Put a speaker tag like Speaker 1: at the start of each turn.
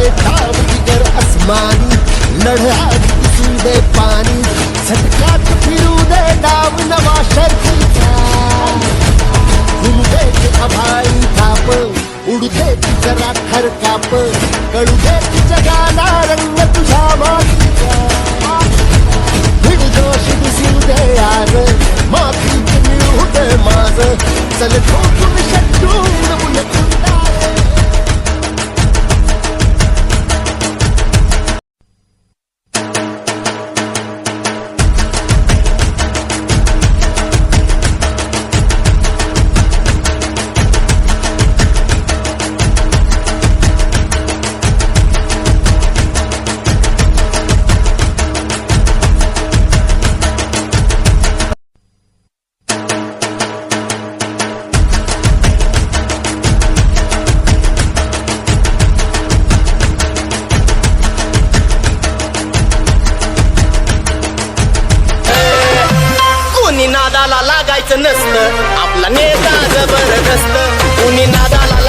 Speaker 1: ये ठाव जिगर आसमानी लढा दिसू दे पाणी झटकात फिरू दे डाव नवा शर्तीचा घुमू दे अभाळी थाप उडते दे ती जरा खरकाप कळू दे जगाला रंग तुझ्या मातीचा भिड जोश दिसू दे यार माती मिळू दे माझ चल
Speaker 2: नसतं. आपला नेता जबरदस्त. कुणी नादाला